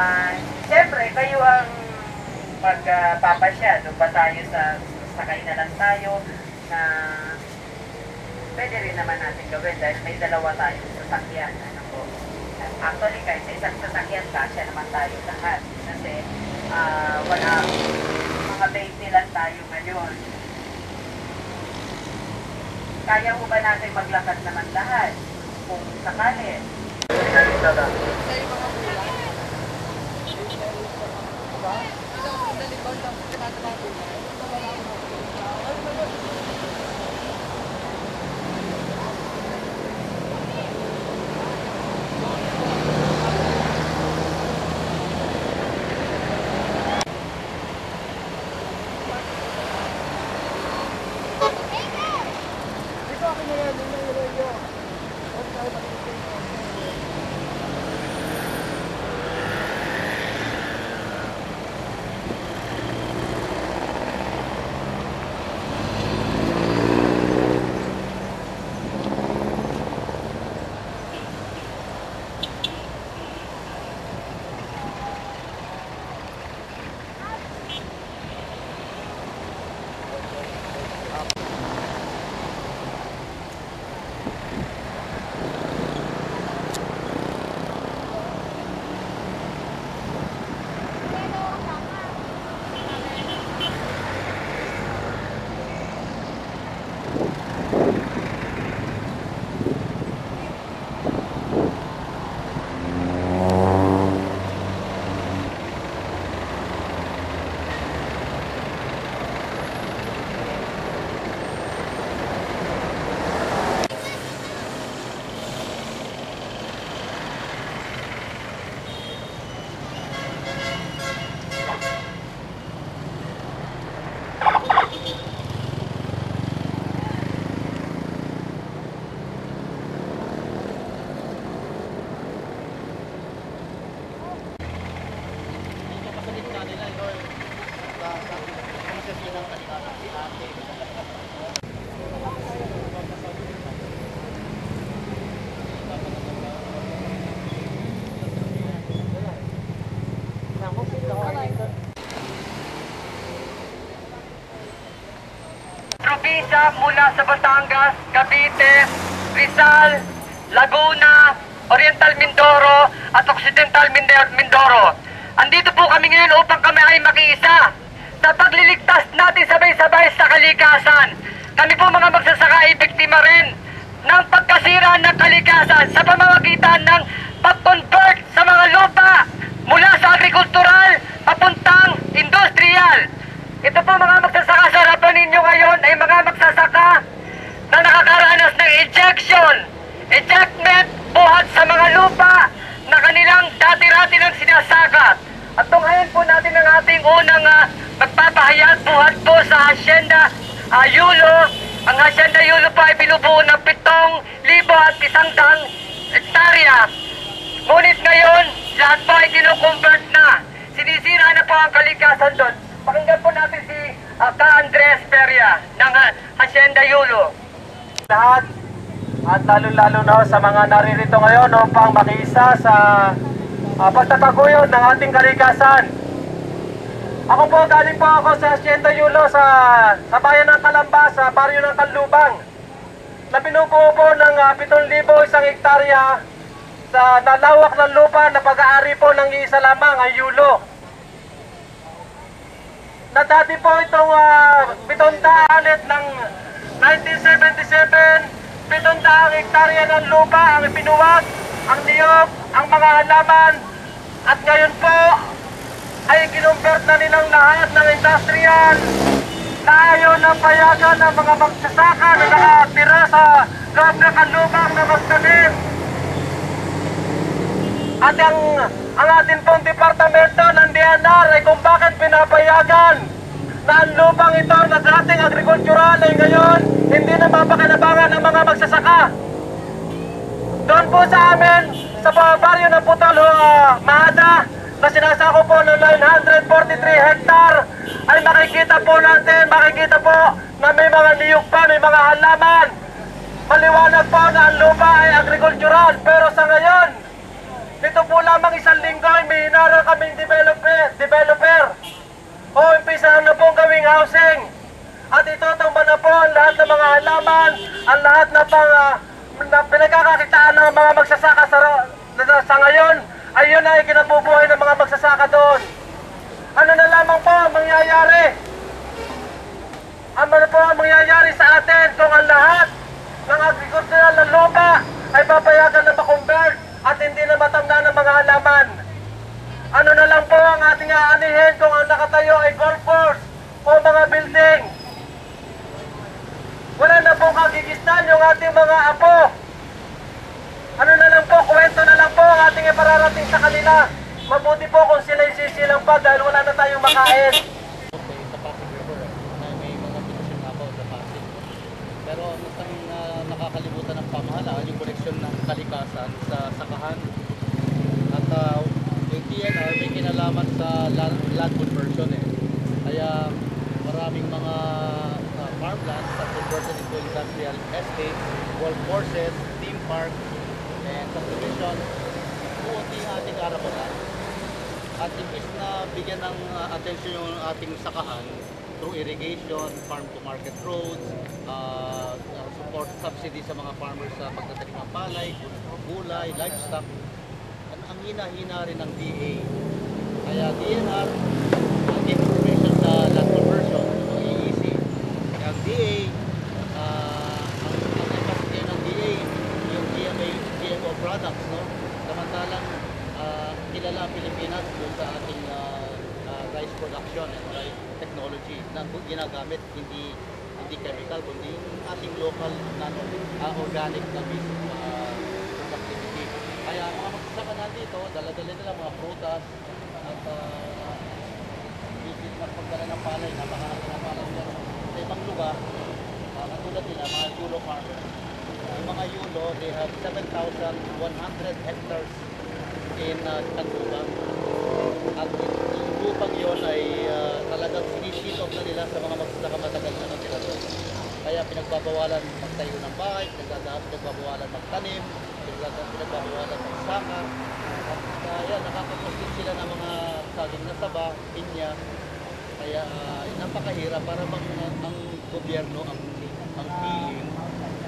Ah, Siyempre, kayo ang magpapasya. Doon ba tayo sa sakay na lang tayo na pwede rin naman natin gawin dahil may dalawa tayong sasakyan. Ano po? Actually, kahit sa isang sasakyan, kasya naman tayo lahat. Kasi ah, wala, mga 20 lang tayo ngayon. Kaya mo ba natin maglakad naman lahat? Kung sakali. Probinsya mula sa Batangas, Cavite, Rizal, Laguna, Oriental Mindoro at Occidental Mindoro. Andito po kami ngayon upang kami ay makiisa sa pagliligtas natin sabay-sabay sa kalikasan. Kami po mga magsasaka ay biktima rin ng pagkasira ng kalikasan sa pamamagitan ng pag-convert sa mga lupa mula sa agrikultural papuntang industrial. Ito po mga magsasaka sa harapan ninyo ngayon ay mga magsasaka na nakakaranas ng ejection, ejectment buhat sa mga lupa na kanilang dati-rati ng sinasakat. At tunghayan po natin ang ating unang uh, magpapahayag buhat po sa Hacienda uh, Yulo. Ang Hacienda Yulo po ay binubuo ng 7,000 at isang daang hektarya. Ngunit ngayon, lahat po ay kinukonvert na. Sinisira na po ang kalikasan doon. Pakinggan po natin si uh, Ka Andres Peria ng uh, Hacienda Yulo. lahat at lalo-lalo na sa mga naririto ngayon upang makiisa sa uh, pagtataguyod ng ating kalikasan. Ako po, galing po ako sa Hacienda Yulo sa, sa bayan ng Kalamba, sa baryo ng Kanlubang na binubuo po ng uh, 7,000 isang hektarya sa nalawak ng lupa na pag-aari po ng isa lamang ang Yulo. Na dati po itong uh, 700 ulit ng 1977, 700 hektarya ng lupa ang ibinuwag, ang niyog, ang mga halaman, at ngayon po ay kinumbert na nilang lahat ng industrial na ayaw na payagan ng mga magsasaka na nakatira sa loob ng kanlubang na magtanim. At ang, ang atin pong departamento ng DNR ay kung bakit pinapayagan na ang lupang ito na dating agrikultural ay ngayon hindi na mapakinabangan ng mga magsasaka. Doon po sa amin, sa baryo ng Putalo, uh, Mahada, na sinasako po ng 943 hektar, ay makikita po natin, makikita po na may mga niyog pa, may mga halaman. Maliwanag po na ang lupa ay agrikultural, pero sa ngayon, Ito po lamang isang linggo ay may hinarang kaming developer, developer. O umpisahan na pong gawing housing. At ito tumba na po ang lahat ng mga halaman, ang lahat na pang na pinagkakakitaan ng mga magsasaka sa, sa ngayon ay yun ay kinabubuhay ng mga magsasaka doon. Ano na lamang po ang mangyayari? Ano na po ang mangyayari sa atin kung ang lahat ng agrikultural na lupa ay papayagan na makonvert at hindi na matamna ng mga halaman? Ano na lang po ang ating aanihin kung ang nakatayo ay golf course o mga building? Wala na pong kagigistan yung ating mga apo. Ano na lang po, kwento na lang po ang ating ipararating sa kanila. Mabuti po kung sila'y sisilang pa dahil wala na tayong makain. Okay, sa Pasig River na may mga petisyon nga po sa Pasig. Pero ang isang ah, nakakalimutan ng pamahalaan, yung koneksyon ng kalikasan sa sakahan. At uh, yung TNR may kinalaman sa land, land conversion eh. Kaya maraming mga uh, farmlands na converted into industrial estates, golf courses, theme park, and subdivision. Arapalan. At imbis na bigyan ng uh, atensyon yung ating sakahan through irrigation, farm to market roads, uh, support subsidy sa mga farmers sa pagtatanim ng palay, gulay, livestock, ang, ang hina-hina rin ng DA. Kaya DNR, ang information sa land conversion, ang EEC. Kaya ang DA, ah, ang, ang emphasis ngayon ng DA, yung GMA, GMO products, no? Samantalang ah, kilala ang Pilipinas doon sa ating ah, ah, rice production and rice technology na bu- ginagamit hindi hindi chemical kundi yung ating local nano ah, organic na basic ah, productivity. Kaya mga magsasaka nandito, dala-dala nila mga prutas at uh, bibig na pagdala ng palay, napakarami ng palay nila sa ibang lugar, uh, katulad nila, mga Yulo farmers. Yung mga Yulo, they have 7,100 hectares in uh, Tacubang. At yung lupang yun ay uh, talagang sinisheet off na nila sa mga magsasaka matagal na. Kaya pinagbabawalan magtayo ng bahay, pinagbabawalan magtanim, pinagbabawalan magsaka. At kaya nakakapos din sila ng mga saging na saba, pinya. Kaya uh, napakahirap para bang uh, ang gobyerno ang ang feeling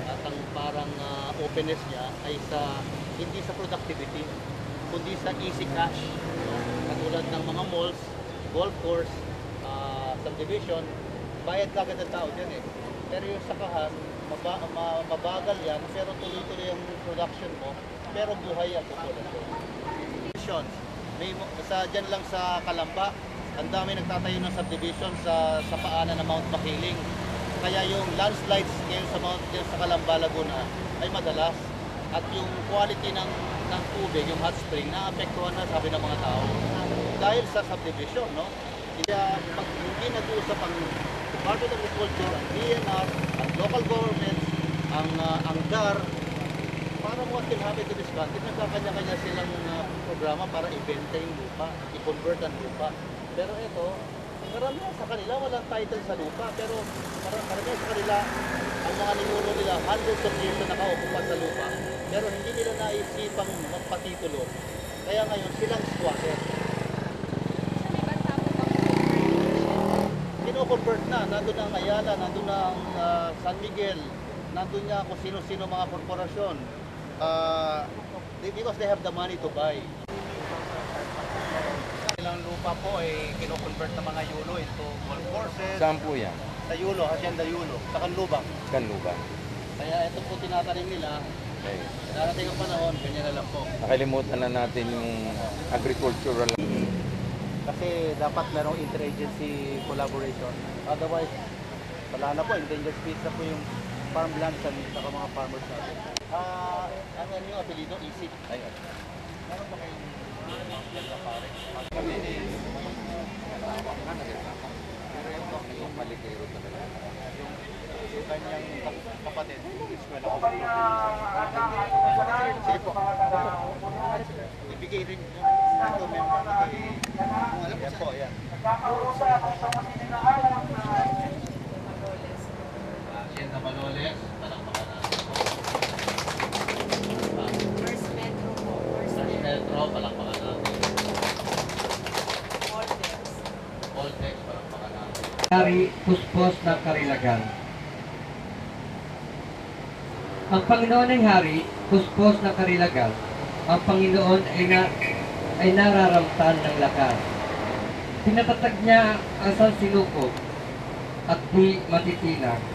at ang parang uh, openness niya ay sa hindi sa productivity kundi sa easy cash. Katulad ng mga malls, golf course, ah, subdivision, bayad kagad ang tao dyan eh. Pero yung sakahan, maba, ma- mabagal yan, pero tuloy-tuloy ang production mo, pero buhay ang populasyon. Subdivisions, may, sa, dyan lang sa Kalamba, ang dami nagtatayo ng subdivision sa, sa paanan ng Mount Makiling. Kaya yung landslides ngayon sa Mount dyan sa Kalamba, Laguna ay madalas. At yung quality ng, ng tubig, yung hot spring, naapektuhan na sabi ng mga tao. Dahil sa subdivision, no? Kaya pag hindi nag-uusap ang Department of Agriculture, ang DNR, ang local governments, ang, ah, ang DAR, parang what will happen to this country, nagkakanya-kanya silang ah, programa para ibenta yung lupa, i-convert ang lupa. Pero ito, karamihan sa kanila walang title sa lupa, pero parang karamihan sa kanila, ang mga ninuno nila, hundreds of years na nakaukupa sa lupa, pero hindi nila naisipang magpatitulo. Kaya ngayon, silang squatter. Kino-convert na, nandun na ang Ayala, nandun na ang ah, San Miguel, nandun na kung sino-sino mga korporasyon. They- because they have the money to buy. Ilang lupa po ay kino-convert ng mga yulo into golf courses. Saan po yan? Sa yulo, hacienda yulo, sa Kanlubang. Kanluba. Kaya ito po tinatanim nila, Okay. darating ang panahon, ganyan na lang po. Nakalimutan na natin yung agricultural. Kasi dapat merong interagency collaboration. Otherwise, wala na po, endangered species na po yung farmland sa mga farmers natin. Ah, ano yung apelido? Isip. Ayun. Meron ba kayong? Kami ni Kalawang na nagreklamo. Pero yung yung maligero talaga. Yung kanyang kap- kapatid, eskwela ko. Sige po. Ibigay rin yung member na kay... Yan po, yan. Nagkakausap ang isang masininahalang na... Yan na maloles. First metro po. First metro, palakpakan natin. Voltex. Voltex, palakpakan natin. Kari, puspos ng karilagan. Ang Panginoon ay hari, puspos ng karilagan. Ang Panginoon ay na ay nararamtan ng lakas. Pinatatag niya ang sansinukob at di matitinag.